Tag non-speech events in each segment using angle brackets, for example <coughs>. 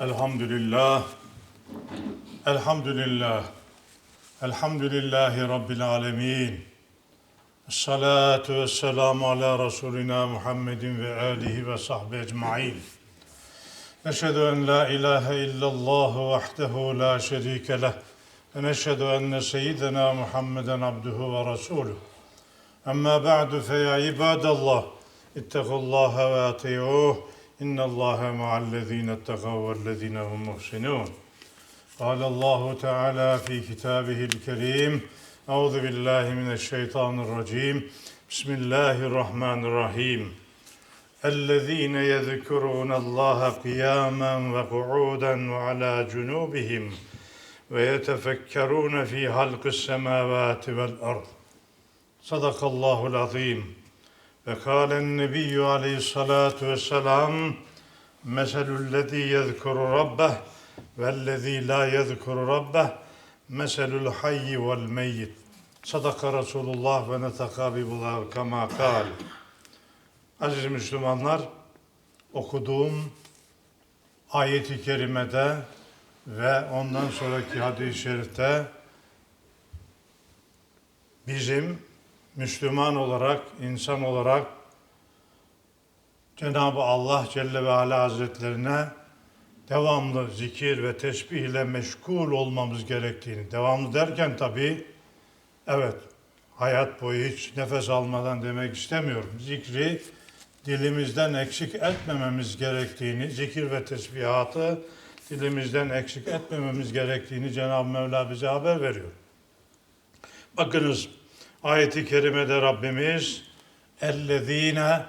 Elhamdülillah. Elhamdülillah. Elhamdülillahi Rabbil alemin. Salatu ve selamu ala Resulina Muhammedin ve alihi ve sahbihi ecma'in. Neşhedü en la ilahe illallah vahdehu la şerike leh. Ve neşhedü enne seyyidina Muhammeden abduhu ve resuluhu. Amma ba'du fe ya ibadallah. İttekullaha ve ati'uh. İnna Allaha ma'allezine ittekav vellezine hum muhsinun. قال الله تعالى في كتابه الكريم أعوذ بالله من الشيطان الرجيم. بسم الله الرحمن الرحيم. الذين يذكرون الله قياما وقعودا وعلى جنوبهم ويتفكرون في خلق السماوات والأرض. صدق الله العظيم. وقال النبي عليه الصلاة والسلام مثل الذي يذكر ربه والذي لا يذكر ربه مثل الحي والميت صدق رسول الله ونتقى ببلغ كما قال Aziz Müslümanlar, okuduğum ayeti kerimede ve ondan sonraki hadis-i şerifte bizim Müslüman olarak, insan olarak Cenab-ı Allah Celle ve Ala Hazretlerine devamlı zikir ve tesbih ile meşgul olmamız gerektiğini, devamlı derken tabii, evet, hayat boyu hiç nefes almadan demek istemiyorum. Zikri dilimizden eksik etmememiz gerektiğini, zikir ve tesbihatı dilimizden eksik etmememiz gerektiğini Cenab-ı Mevla bize haber veriyor. Bakınız, Ayet-i kerimede Rabbimiz ellezine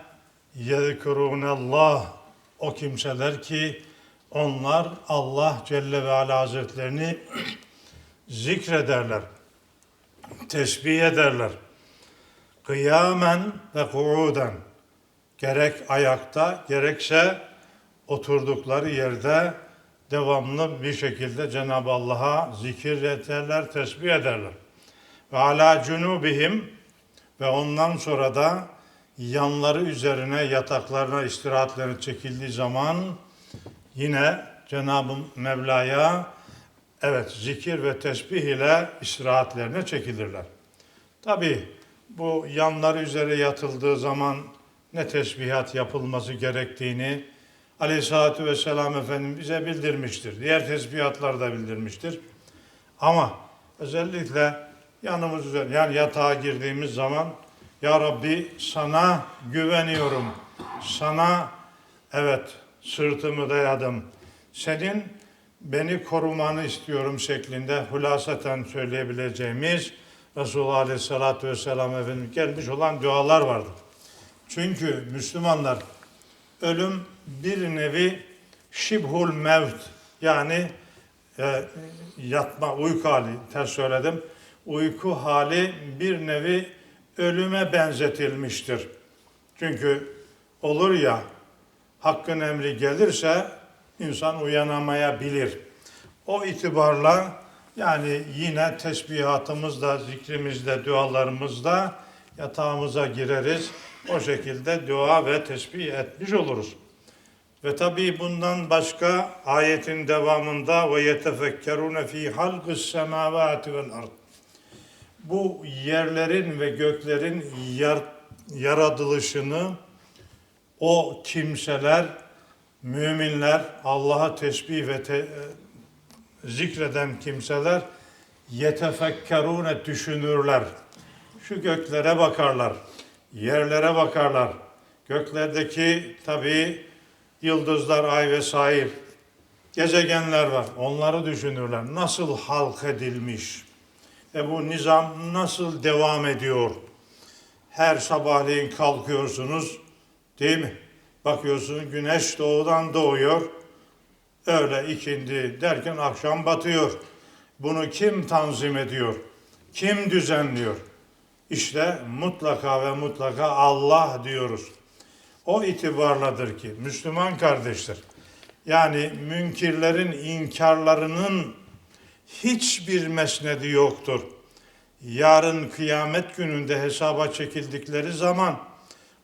yezkurunallah o kimseler ki onlar Allah Celle ve Ala Hazretlerini zikrederler, tesbih ederler. Kıyamen ve kuuden gerek ayakta gerekse oturdukları yerde devamlı bir şekilde Cenab-ı Allah'a zikir ederler, tesbih ederler. Ve ala cunubihim ve ondan sonra da yanları üzerine yataklarına istirahatlerine çekildiği zaman yine Cenab-ı Mevla'ya evet zikir ve tesbih ile istirahatlerine çekilirler. Tabi bu yanları üzere yatıldığı zaman ne tesbihat yapılması gerektiğini Aleyhisselatü Vesselam Efendimiz bize bildirmiştir. Diğer tesbihatlar da bildirmiştir. Ama özellikle yanımız üzerine yani yatağa girdiğimiz zaman Ya Rabbi sana güveniyorum. Sana evet sırtımı dayadım. Senin beni korumanı istiyorum şeklinde hulasaten söyleyebileceğimiz Resulullah Aleyhisselatü Vesselam Efendimiz gelmiş olan dualar vardır. Çünkü Müslümanlar ölüm bir nevi şibhul mevt yani e, yatma uyku hali ters söyledim. Uyku hali bir nevi ölüme benzetilmiştir. Çünkü olur ya hakkın emri gelirse insan uyanamayabilir. O itibarla yani yine tesbihatımızda, zikrimizde, dualarımızda yatağımıza gireriz. O şekilde dua ve tesbih etmiş oluruz. Ve tabii bundan başka ayetin devamında ve yetefekkerune fi halqis semavati vel ard. Bu yerlerin ve göklerin yar, yaratılışını o kimseler, müminler, Allah'a tesbih ve te, zikreden kimseler yetefekkerune düşünürler. Şu göklere bakarlar, yerlere bakarlar. Göklerdeki tabii yıldızlar, ay vesaire gezegenler var. Onları düşünürler. Nasıl halk edilmiş? Ve bu nizam nasıl devam ediyor? Her sabahleyin kalkıyorsunuz, değil mi? Bakıyorsunuz güneş doğudan doğuyor. Öyle ikindi derken akşam batıyor. Bunu kim tanzim ediyor? Kim düzenliyor? İşte mutlaka ve mutlaka Allah diyoruz. O itibarladır ki Müslüman kardeşler, yani münkirlerin inkarlarının hiçbir mesnedi yoktur. Yarın kıyamet gününde hesaba çekildikleri zaman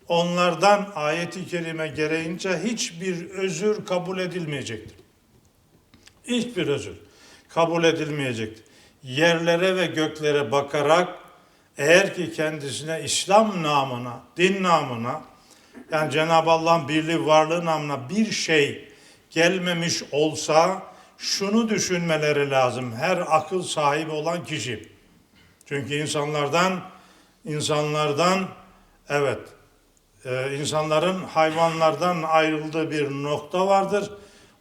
onlardan ayeti kerime gereğince hiçbir özür kabul edilmeyecektir. Hiçbir özür kabul edilmeyecektir. Yerlere ve göklere bakarak eğer ki kendisine İslam namına, din namına yani Cenab-ı Allah'ın birliği varlığı namına bir şey gelmemiş olsa şunu düşünmeleri lazım her akıl sahibi olan kişi. Çünkü insanlardan insanlardan evet e, insanların hayvanlardan ayrıldığı bir nokta vardır.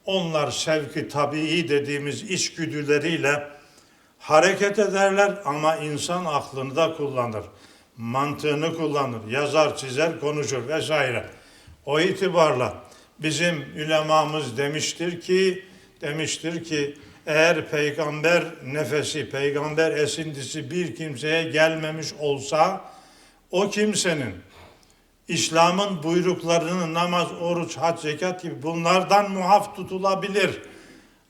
Onlar sevki tabii dediğimiz içgüdüleriyle hareket ederler ama insan aklını da kullanır. Mantığını kullanır. Yazar, çizer, konuşur vesaire. O itibarla bizim ülemamız demiştir ki demiştir ki eğer peygamber nefesi, peygamber esintisi bir kimseye gelmemiş olsa o kimsenin İslam'ın buyruklarını namaz, oruç, hac, zekat gibi bunlardan muaf tutulabilir.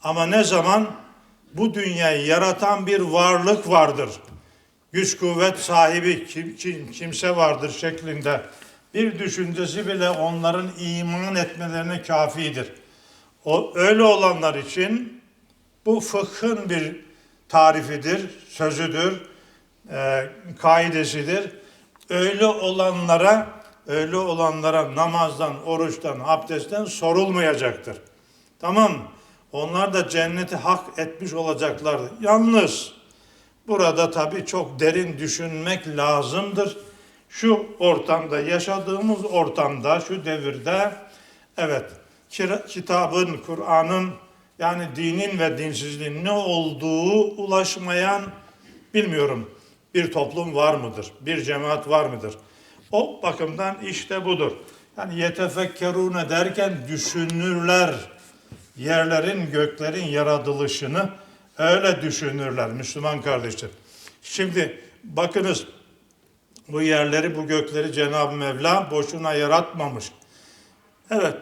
Ama ne zaman bu dünyayı yaratan bir varlık vardır. Güç kuvvet sahibi kim, kim, kimse vardır şeklinde bir düşüncesi bile onların iman etmelerine kafidir. O öyle olanlar için bu fıkhın bir tarifidir, sözüdür, e, kaidesidir. Öyle olanlara, öyle olanlara namazdan, oruçtan, abdestten sorulmayacaktır. Tamam? Onlar da cenneti hak etmiş olacaklardır. Yalnız burada tabii çok derin düşünmek lazımdır. Şu ortamda, yaşadığımız ortamda, şu devirde evet kitabın, Kur'an'ın yani dinin ve dinsizliğin ne olduğu ulaşmayan bilmiyorum bir toplum var mıdır? Bir cemaat var mıdır? O bakımdan işte budur. Yani yetefekkerune derken düşünürler. Yerlerin, göklerin yaratılışını öyle düşünürler Müslüman kardeşler. Şimdi bakınız bu yerleri, bu gökleri Cenab-ı Mevla boşuna yaratmamış. Evet,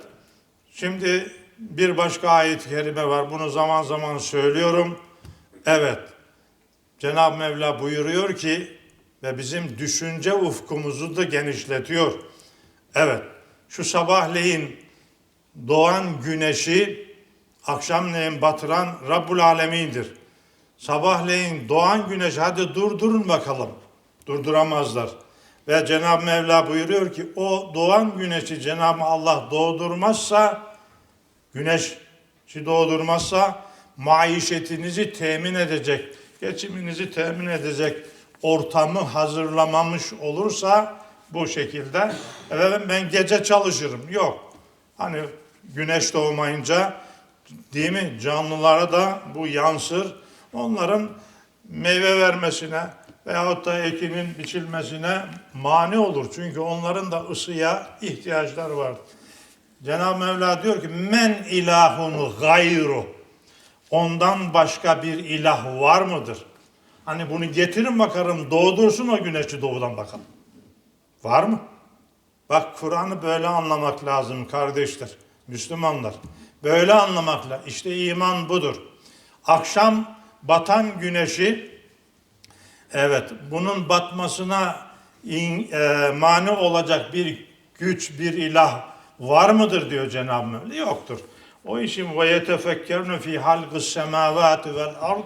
şimdi bir başka ayet-i kerime var. Bunu zaman zaman söylüyorum. Evet, Cenab-ı Mevla buyuruyor ki ve bizim düşünce ufkumuzu da genişletiyor. Evet, şu sabahleyin doğan güneşi akşamleyin batıran Rabbul Alemin'dir. Sabahleyin doğan güneş hadi durdurun bakalım. Durduramazlar. Ve Cenab-ı Mevla buyuruyor ki o doğan güneşi Cenab-ı Allah doğdurmazsa güneşi doğdurmazsa maişetinizi temin edecek, geçiminizi temin edecek ortamı hazırlamamış olursa bu şekilde evet ben gece çalışırım. Yok. Hani güneş doğmayınca değil mi canlılara da bu yansır. Onların meyve vermesine veyahut da ekinin biçilmesine mani olur. Çünkü onların da ısıya ihtiyaçları var. Cenab-ı Mevla diyor ki men ilahun gayru. Ondan başka bir ilah var mıdır? Hani bunu getirin bakarım doğdursun o güneşi doğudan bakalım. Var mı? Bak Kur'an'ı böyle anlamak lazım kardeşler, Müslümanlar. Böyle anlamakla işte iman budur. Akşam batan güneşi evet bunun batmasına in, e, mani olacak bir güç, bir ilah var mıdır diyor Cenab-ı Mevla. Yoktur. O işin ve yetefekkernu fi halqis semavati vel ard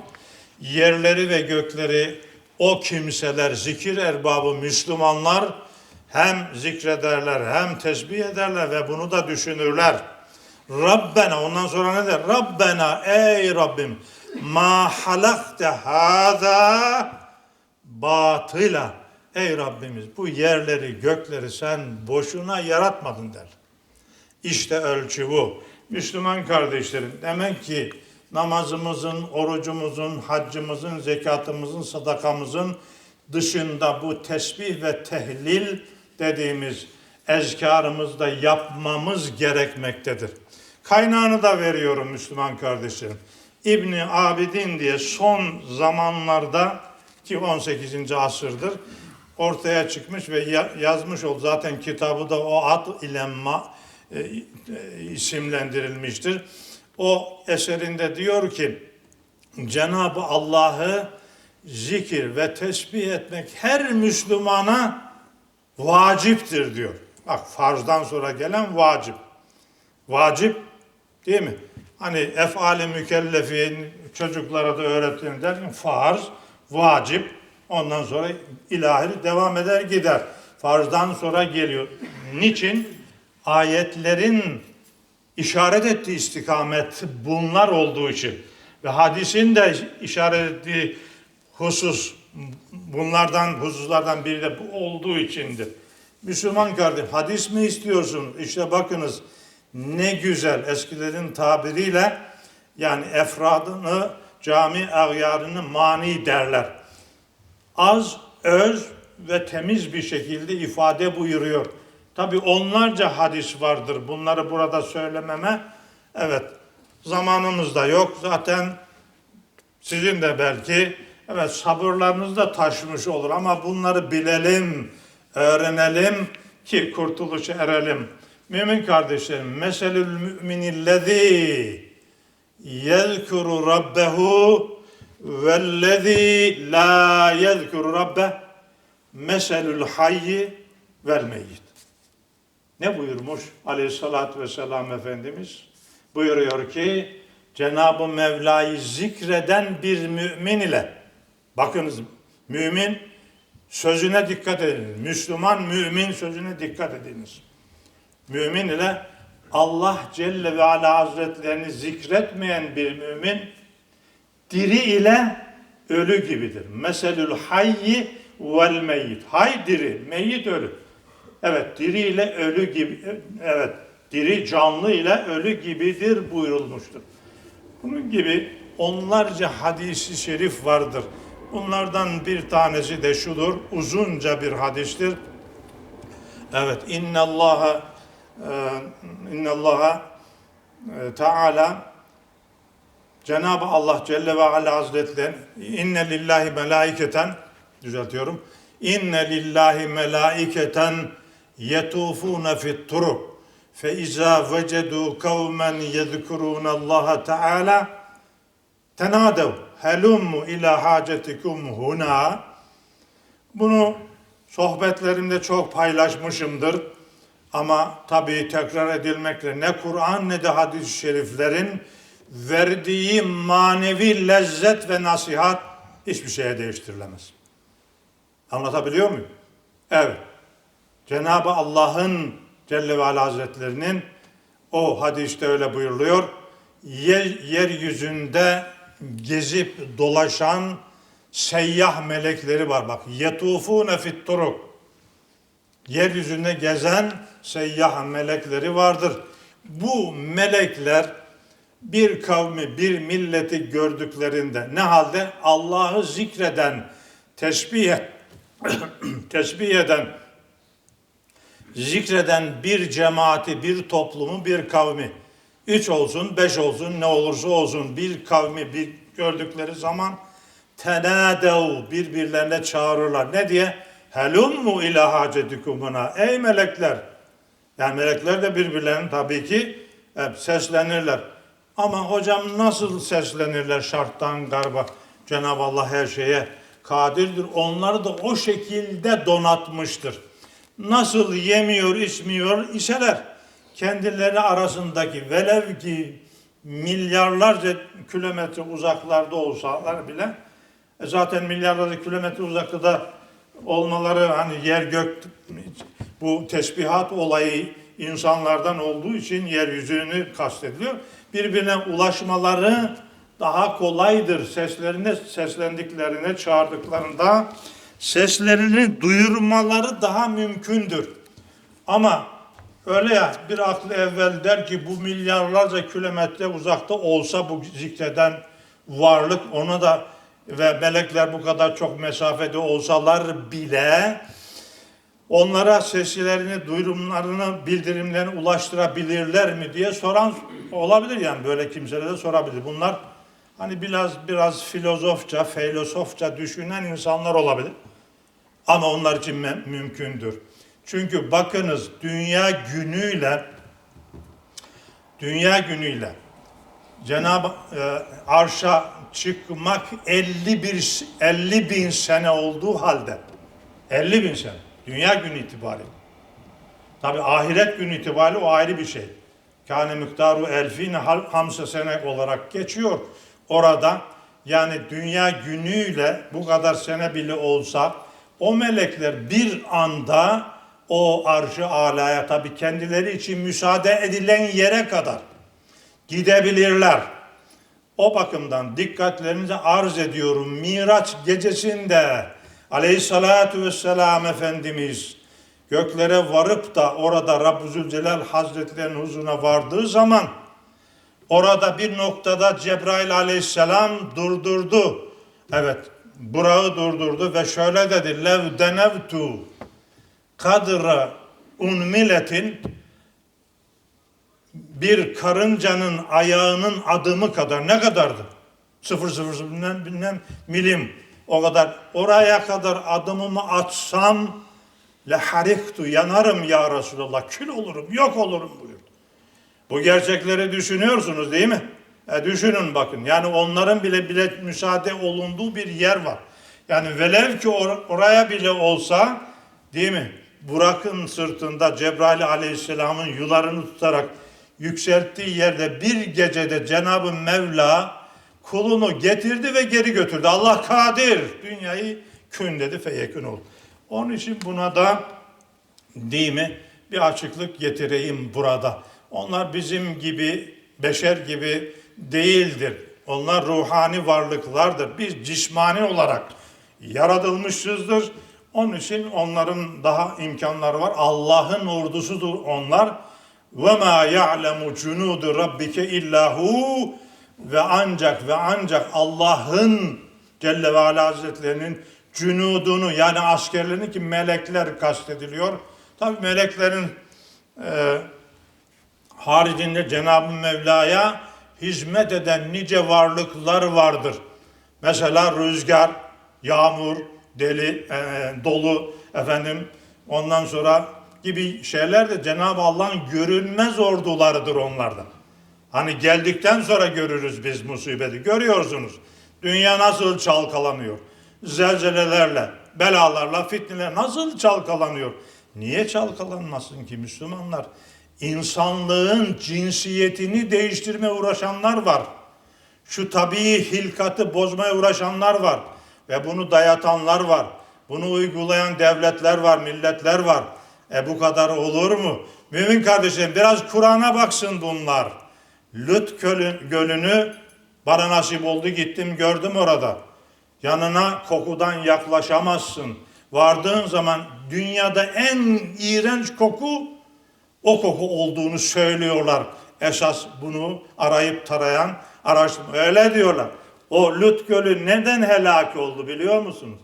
yerleri ve gökleri o kimseler, zikir erbabı Müslümanlar hem zikrederler hem tesbih ederler ve bunu da düşünürler. Rabbena ondan sonra ne der? Rabbena ey Rabbim ma halakte hâzâ batıla. Ey Rabbimiz bu yerleri gökleri sen boşuna yaratmadın der. İşte ölçü bu. Müslüman kardeşlerim demek ki namazımızın, orucumuzun, haccımızın, zekatımızın, sadakamızın dışında bu tesbih ve tehlil dediğimiz ezkarımızda yapmamız gerekmektedir. Kaynağını da veriyorum Müslüman kardeşlerim. İbni Abidin diye son zamanlarda ki 18. asırdır ortaya çıkmış ve yazmış oldu. Zaten kitabı da o ad ile ma, e, e, isimlendirilmiştir. O eserinde diyor ki Cenab-ı Allah'ı zikir ve tesbih etmek her Müslümana vaciptir diyor. Bak farzdan sonra gelen vacip. Vacip değil mi? Hani efali mükellefin çocuklara da öğretin derken farz, vacip, ondan sonra ilahi devam eder gider. Farzdan sonra geliyor. Niçin? Ayetlerin işaret ettiği istikamet bunlar olduğu için ve hadisin de işaret ettiği husus bunlardan hususlardan biri de bu olduğu içindir. Müslüman kardeşim hadis mi istiyorsun? İşte bakınız ne güzel eskilerin tabiriyle yani efradını cami agyarını mani derler. Az, öz ve temiz bir şekilde ifade buyuruyor. Tabi onlarca hadis vardır. Bunları burada söylememe evet zamanımız da yok. Zaten sizin de belki evet sabırlarınız da taşmış olur ama bunları bilelim, öğrenelim ki kurtuluşa erelim. Mümin kardeşlerim, meselül müminillezî yezkuru rabbehu vellezî la yezkuru rabbeh meselül hayyi vel meyyit. Ne buyurmuş aleyhissalatü vesselam Efendimiz? Buyuruyor ki Cenab-ı Mevla'yı zikreden bir mümin ile bakınız mümin sözüne dikkat ediniz. Müslüman mümin sözüne dikkat ediniz. Mümin ile Allah Celle ve Ala Hazretlerini zikretmeyen bir mümin diri ile ölü gibidir. Meselül hayyi vel meyyit. Hay diri, meyyit ölü. Evet, diri ile ölü gibi, evet, diri canlı ile ölü gibidir buyurulmuştur. Bunun gibi onlarca hadisi şerif vardır. Bunlardan bir tanesi de şudur, uzunca bir hadistir. Evet, inna Allaha inna Allaha e, Teala Cenab-ı Allah Celle ve Ala Hazretleri inne lillahi melaiketen düzeltiyorum. İnne lillahi melaiketen yetufune fit turuk fe izâ vecedu kavmen yezkurûne Allah Teala tenadev helummu ila hacetikum huna bunu sohbetlerimde çok paylaşmışımdır. Ama tabii tekrar edilmekle ne Kur'an ne de hadis-i şeriflerin verdiği manevi lezzet ve nasihat hiçbir şeye değiştirilemez. Anlatabiliyor muyum? Evet. Cenab-ı Allah'ın Celle ve Ala Hazretlerinin o hadiste öyle buyuruluyor. Yer, yeryüzünde gezip dolaşan seyyah melekleri var. Bak yetufune fit turuk. Yeryüzünde gezen seyyah melekleri vardır. Bu melekler bir kavmi, bir milleti gördüklerinde ne halde Allah'ı zikreden, tesbih, <clears throat> tesbih eden, zikreden bir cemaati, bir toplumu, bir kavmi, üç olsun, beş olsun, ne olursa olsun bir kavmi bir gördükleri zaman tenadev birbirlerine çağırırlar. Ne diye? Helummu ila hacetikumuna. Ey melekler! Yani melekler de birbirlerine tabii ki hep seslenirler. Ama hocam nasıl seslenirler şarttan garba? Cenab-ı Allah her şeye kadirdir. Onları da o şekilde donatmıştır. Nasıl yemiyor, içmiyor iseler kendileri arasındaki velev ki milyarlarca kilometre uzaklarda olsalar bile e zaten milyarlarca kilometre uzaklıkta olmaları hani yer gök bu tesbihat olayı insanlardan olduğu için yeryüzünü kastediliyor. Birbirine ulaşmaları daha kolaydır. Seslerine seslendiklerine çağırdıklarında seslerini duyurmaları daha mümkündür. Ama öyle ya bir aklı evvel der ki bu milyarlarca kilometre uzakta olsa bu zikreden varlık ona da ve melekler bu kadar çok mesafede olsalar bile onlara seslerini, duyurumlarını, bildirimlerini ulaştırabilirler mi diye soran olabilir yani böyle kimselere de sorabilir. Bunlar hani biraz biraz filozofça, filozofça düşünen insanlar olabilir. Ama onlar için mümkündür. Çünkü bakınız dünya günüyle dünya günüyle Cenab-ı e, arşa çıkmak 51 50 bin sene olduğu halde 50 bin sene dünya günü itibariyle tabi ahiret günü itibariyle o ayrı bir şey kâne miktaru elfine hal- hamse sene olarak geçiyor orada. Yani dünya günüyle bu kadar sene bile olsa o melekler bir anda o arşı alaya tabi kendileri için müsaade edilen yere kadar gidebilirler. O bakımdan dikkatlerinize arz ediyorum. Miraç gecesinde aleyhissalatu vesselam Efendimiz göklere varıp da orada Rabbü Zülcelal Hazretlerinin huzuruna vardığı zaman orada bir noktada Cebrail aleyhisselam durdurdu. Evet, Burak'ı durdurdu ve şöyle dedi. Lev denevtu kadra unmiletin bir karıncanın ayağının adımı kadar ne kadardı? Sıfır sıfır bilmem, bilmem milim o kadar. Oraya kadar adımımı atsam lehariktu yanarım ya Resulallah kül olurum yok olurum buyurdu. Bu gerçekleri düşünüyorsunuz değil mi? E düşünün bakın. Yani onların bile bile müsaade olunduğu bir yer var. Yani velev ki or- oraya bile olsa değil mi? Burak'ın sırtında Cebrail aleyhisselamın yularını tutarak yükselttiği yerde bir gecede Cenab-ı Mevla kulunu getirdi ve geri götürdü. Allah kadir. Dünyayı kün dedi feyekün oldu. Onun için buna da değil mi? Bir açıklık getireyim burada. Onlar bizim gibi, beşer gibi değildir. Onlar ruhani varlıklardır. Biz cismani olarak yaratılmışızdır. Onun için onların daha imkanları var. Allah'ın ordusudur onlar. Ve ma ya'lemu cunudu rabbike illahu ve ancak ve ancak Allah'ın Celle ve Ala Hazretlerinin cünudunu yani askerlerini ki melekler kastediliyor. Tabi meleklerin e, haricinde Cenab-ı Mevla'ya hizmet eden nice varlıklar vardır. Mesela rüzgar, yağmur, deli, e, dolu efendim ondan sonra gibi şeyler de Cenab-ı Allah'ın görünmez ordularıdır onlardan. Hani geldikten sonra görürüz biz musibeti. Görüyorsunuz. Dünya nasıl çalkalanıyor. Zelzelelerle, belalarla, fitneler nasıl çalkalanıyor. Niye çalkalanmasın ki Müslümanlar? İnsanlığın cinsiyetini değiştirmeye uğraşanlar var. Şu tabii hilkatı bozmaya uğraşanlar var. Ve bunu dayatanlar var. Bunu uygulayan devletler var, milletler var. E bu kadar olur mu? Mümin kardeşlerim biraz Kur'an'a baksın bunlar. Lüt Gölü- Gölü'nü bana nasip oldu gittim gördüm orada. Yanına kokudan yaklaşamazsın. Vardığın zaman dünyada en iğrenç koku o koku olduğunu söylüyorlar. Esas bunu arayıp tarayan araştırma öyle diyorlar. O Lut Gölü neden helak oldu biliyor musunuz?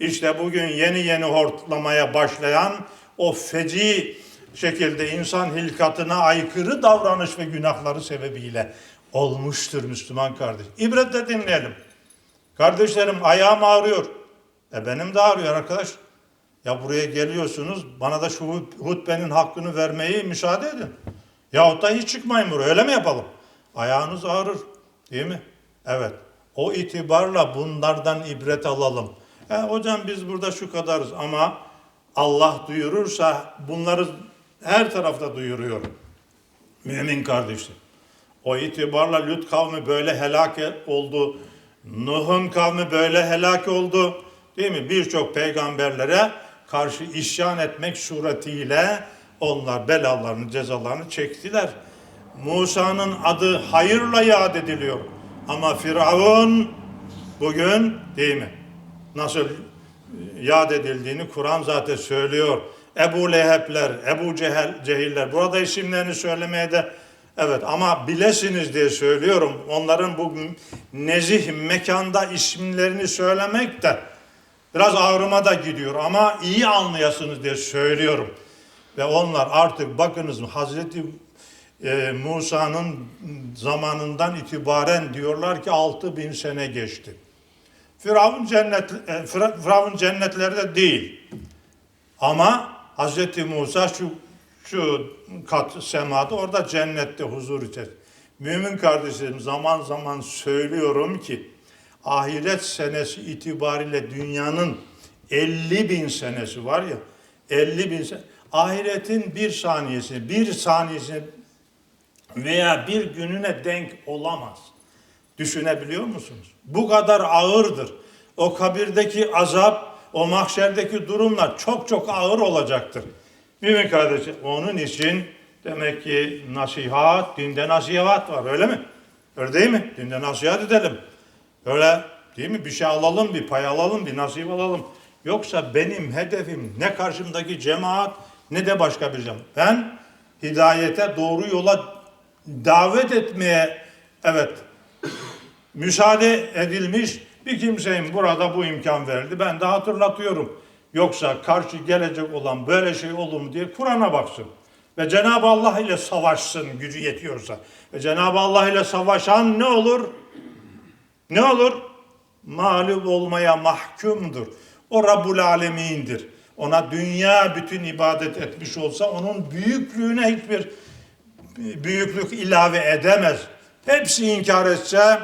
İşte bugün yeni yeni hortlamaya başlayan o feci şekilde insan hilkatına aykırı davranış ve günahları sebebiyle olmuştur Müslüman kardeş. İbretle dinleyelim. Kardeşlerim ayağım ağrıyor. E benim de ağrıyor arkadaş. Ya buraya geliyorsunuz bana da şu hutbenin hakkını vermeyi müsaade edin. Yahut da hiç çıkmayın buraya öyle mi yapalım? Ayağınız ağrır değil mi? Evet. O itibarla bunlardan ibret alalım. E, hocam biz burada şu kadarız ama Allah duyurursa bunları her tarafta duyuruyor. Mümin kardeşler. O itibarla Lut kavmi böyle helak oldu. Nuh'un kavmi böyle helak oldu. Değil mi? Birçok peygamberlere karşı isyan etmek suretiyle onlar belalarını, cezalarını çektiler. Musa'nın adı hayırla yad ediliyor. Ama Firavun bugün değil mi? Nasıl yad edildiğini Kur'an zaten söylüyor. Ebu Leheb'ler, Ebu Cehel, Cehiller. Burada isimlerini söylemeye de evet ama bilesiniz diye söylüyorum. Onların bu nezih mekanda isimlerini söylemek de biraz ağrıma da gidiyor ama iyi anlayasınız diye söylüyorum. Ve onlar artık bakınız Hazreti e, Musa'nın zamanından itibaren diyorlar ki 6000 sene geçti. Firavun cennet e, Fira- Firavun cennetlerde değil. Ama Hz. Musa şu şu kat semada orada cennette huzur içerisinde. Mümin kardeşlerim zaman zaman söylüyorum ki ahiret senesi itibariyle dünyanın 50 bin senesi var ya 50 bin sene. Ahiretin bir saniyesini, bir saniyesini veya bir gününe denk olamaz. Düşünebiliyor musunuz? Bu kadar ağırdır. O kabirdeki azap, o mahşerdeki durumlar çok çok ağır olacaktır. Mümin kardeşim, onun için demek ki nasihat, dinde nasihat var öyle mi? Öyle değil mi? Dinde nasihat edelim. Öyle değil mi? Bir şey alalım, bir pay alalım, bir nasip alalım. Yoksa benim hedefim ne karşımdaki cemaat ne de başka bir cemaat. Ben hidayete, doğru yola davet etmeye evet müsaade edilmiş bir kimseyim burada bu imkan verdi. Ben de hatırlatıyorum. Yoksa karşı gelecek olan böyle şey olur mu diye Kur'an'a baksın. Ve Cenab-ı Allah ile savaşsın gücü yetiyorsa. Ve Cenab-ı Allah ile savaşan ne olur? Ne olur? Mağlup olmaya mahkumdur. O Rabbul Alemin'dir. Ona dünya bütün ibadet etmiş olsa onun büyüklüğüne hiçbir büyüklük ilave edemez. Hepsi inkar etse,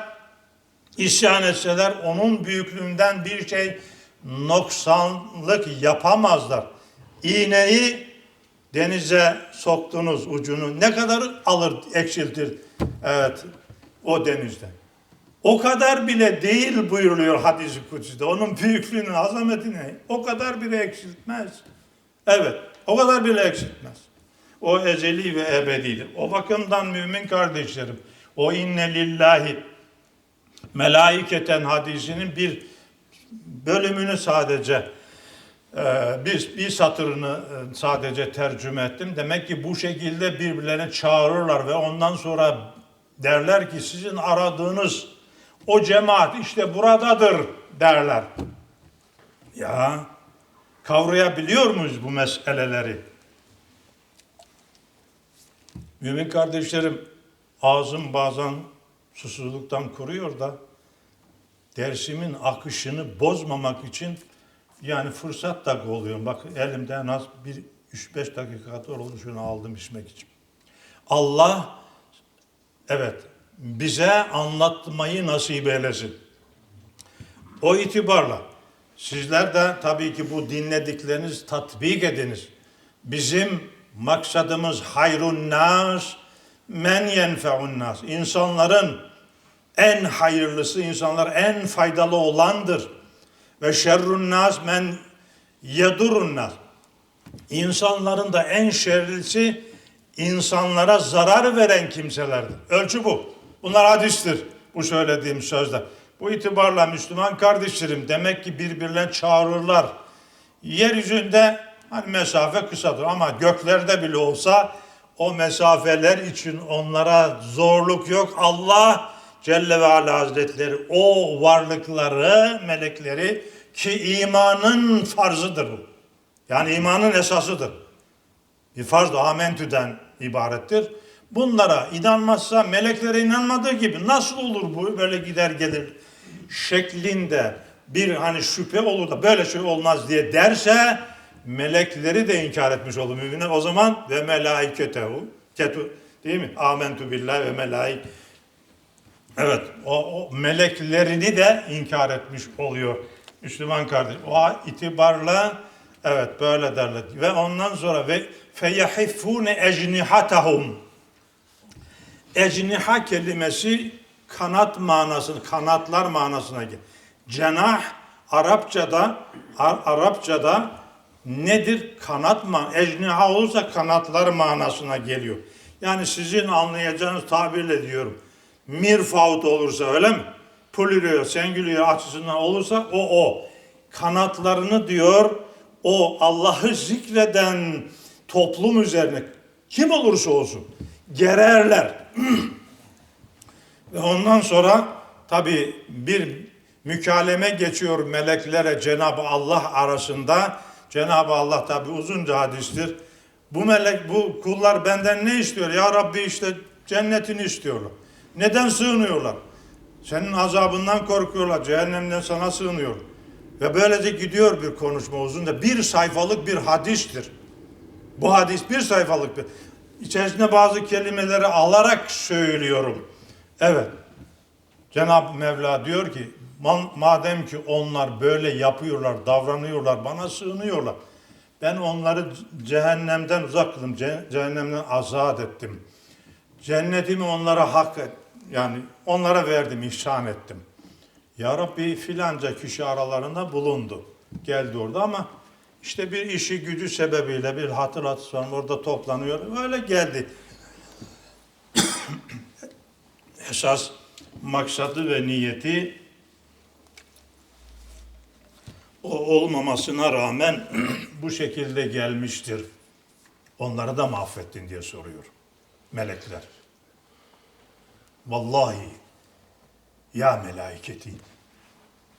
isyan etseler onun büyüklüğünden bir şey noksanlık yapamazlar. İğneyi denize soktunuz ucunu ne kadar alır eksiltir evet o denizden. O kadar bile değil buyuruluyor hadis-i. Onun büyüklüğünün azametini o kadar bile eksiltmez. Evet, o kadar bile eksiltmez. O ezeli ve ebedidir. O bakımdan mümin kardeşlerim, o inne lillahi melaiketen hadisinin bir bölümünü sadece e, bir, bir satırını e, sadece tercüme ettim. Demek ki bu şekilde birbirlerine çağırırlar ve ondan sonra derler ki sizin aradığınız o cemaat işte buradadır derler. Ya kavrayabiliyor muyuz bu meseleleri? Mümin kardeşlerim ağzım bazen susuzluktan kuruyor da dersimin akışını bozmamak için yani fırsat da oluyor. Bak elimde en az bir 3-5 dakika kadar oldu aldım içmek için. Allah evet bize anlatmayı nasip eylesin. O itibarla sizler de tabii ki bu dinledikleriniz tatbik ediniz. Bizim maksadımız hayrun nas men yenfeun nas. İnsanların en hayırlısı, insanlar en faydalı olandır. Ve şerrun nas men yedurun nas. İnsanların da en şerlisi insanlara zarar veren kimselerdir. Ölçü bu. Bunlar hadistir. Bu söylediğim sözler. Bu itibarla Müslüman kardeşlerim demek ki birbirlerine çağırırlar. Yeryüzünde hani mesafe kısadır ama göklerde bile olsa o mesafeler için onlara zorluk yok. Allah Celle ve Ala Hazretleri o varlıkları, melekleri ki imanın farzıdır bu. Yani imanın esasıdır. Bir farz amentüden ibarettir. Bunlara inanmazsa meleklere inanmadığı gibi nasıl olur bu böyle gider gelir şeklinde bir hani şüphe olur da böyle şey olmaz diye derse melekleri de inkar etmiş olur müminler. O zaman ve melaiketehu ketu değil mi? Amentu billahi ve melaik. Evet o, o meleklerini de inkar etmiş oluyor Müslüman kardeş. O itibarla evet böyle derler. Ve ondan sonra ve feyahifune ecnihatahum ecniha kelimesi kanat manasını, kanatlar manasına gelir. Cenah Arapçada Ar- Arapçada nedir? Kanat mı? Ecniha olursa kanatlar manasına geliyor. Yani sizin anlayacağınız tabirle diyorum. Mirfaut olursa öyle mi? Plüriyor, sengülüyor açısından olursa o o. Kanatlarını diyor o Allah'ı zikreden toplum üzerine kim olursa olsun gererler. <clears throat> Ve ondan sonra tabi bir mükaleme geçiyor meleklere Cenab-ı Allah arasında. Cenab-ı Allah tabi uzunca hadistir. Bu melek, bu kullar benden ne istiyor? Ya Rabbi işte cennetini istiyorlar. Neden sığınıyorlar? Senin azabından korkuyorlar. Cehennemden sana sığınıyor. Ve böylece gidiyor bir konuşma uzunca. Bir sayfalık bir hadistir. Bu hadis bir sayfalık bir. İçerisinde bazı kelimeleri alarak söylüyorum. Evet. Cenab-ı Mevla diyor ki madem ki onlar böyle yapıyorlar, davranıyorlar, bana sığınıyorlar. Ben onları cehennemden uzak kıldım, cehennemden azat ettim. Cennetimi onlara hak et, yani onlara verdim, ihsan ettim. Ya Rabbi filanca kişi aralarında bulundu. Geldi orada ama işte bir işi gücü sebebiyle bir hatırlat sonra orada toplanıyor. Öyle geldi. <coughs> Esas maksadı ve niyeti o olmamasına rağmen <clears throat> bu şekilde gelmiştir. Onları da mı affettin diye soruyor melekler. Vallahi ya melaiketi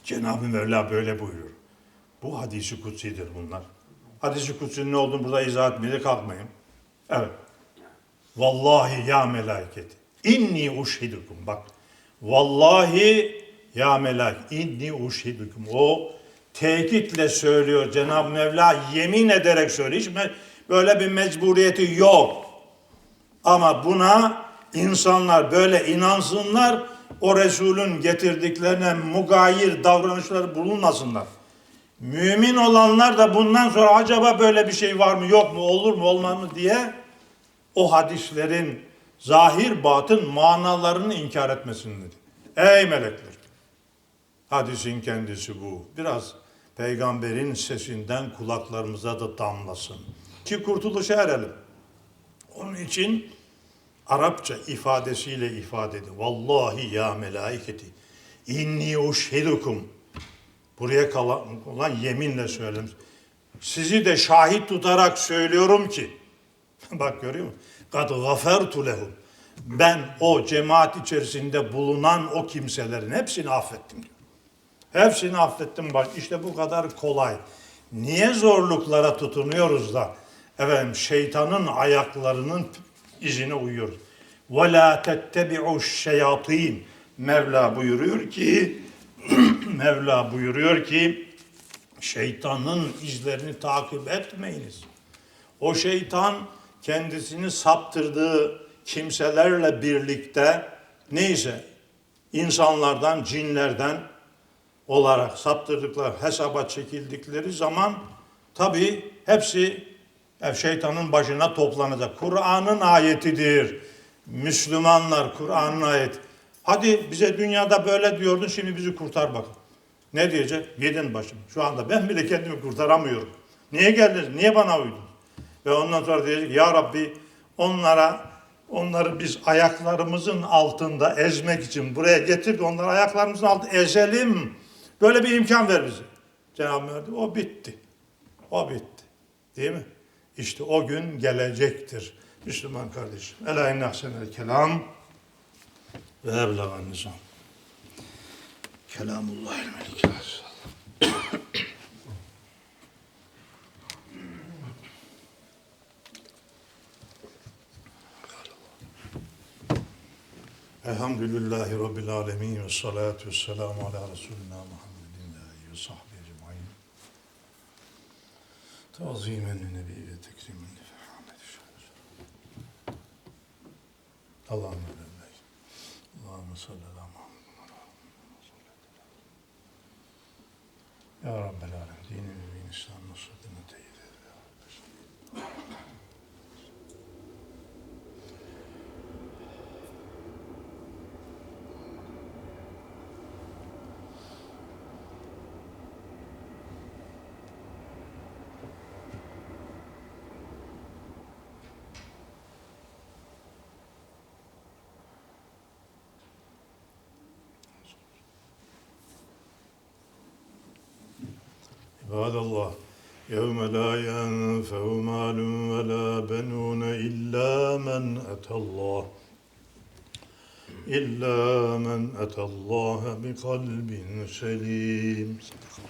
Cenab-ı Mevla böyle buyurur. Bu hadisi kutsidir bunlar. Hadisi kutsinin ne olduğunu burada izah etmeye kalkmayın. Evet. Vallahi ya melaiket. İnni uşhidukum. Bak. Vallahi ya melaik. İnni uşhidukum. O tekitle söylüyor Cenab-ı Mevla yemin ederek söylüyor. Hiç böyle bir mecburiyeti yok. Ama buna insanlar böyle inansınlar, o Resulün getirdiklerine mugayir davranışları bulunmasınlar. Mümin olanlar da bundan sonra acaba böyle bir şey var mı yok mu olur mu olmaz mı diye o hadislerin zahir batın manalarını inkar etmesinler. Ey melekler! Hadisin kendisi bu. Biraz peygamberin sesinden kulaklarımıza da damlasın. Ki kurtuluşa erelim. Onun için Arapça ifadesiyle ifade edin. Vallahi ya melaiketi inni uşhidukum. Buraya kalan olan yeminle söylemiş. Sizi de şahit tutarak söylüyorum ki <laughs> bak görüyor musun? Kad gafertu lehum. Ben o cemaat içerisinde bulunan o kimselerin hepsini affettim diyor. Hepsini affettim bak işte bu kadar kolay. Niye zorluklara tutunuyoruz da efendim şeytanın ayaklarının izine uyuyoruz. Ve la tettebi'u şeyatin. Mevla buyuruyor ki <clears throat> Mevla buyuruyor ki şeytanın izlerini takip etmeyiniz. O şeytan kendisini saptırdığı kimselerle birlikte neyse insanlardan, cinlerden olarak saptırdıkları hesaba çekildikleri zaman tabi hepsi hep şeytanın başına toplanacak. Kur'an'ın ayetidir. Müslümanlar Kur'an'ın ayet. Hadi bize dünyada böyle diyordun şimdi bizi kurtar bakın. Ne diyecek? Yedin başım. Şu anda ben bile kendimi kurtaramıyorum. Niye geldiniz? Niye bana uydunuz? Ve ondan sonra diyecek Ya Rabbi onlara onları biz ayaklarımızın altında ezmek için buraya getirdi. Onları ayaklarımızın altında ezelim. Böyle bir imkan ver bize. Cenab-ı Mevla o bitti. O bitti. Değil mi? İşte o gün gelecektir. Müslüman kardeşim. Ela inne ahsenel kelam ve eblegan nizam. Kelamullahil melik. Elhamdülillahi Rabbil alemin ve salatu ve selamu ala Resulina Ve ve sahbihi ecma'in. Tazimen nebi ve tekrimen li fehamet Allahümme lembek. Allahümme salli ala Muhammed. Ya Rabbel alem. Dini mübin İslam nusretini teyit عباد الله يوم لا ينفع مال ولا بنون إلا من أتى الله إلا من أتى الله بقلب سليم. صدق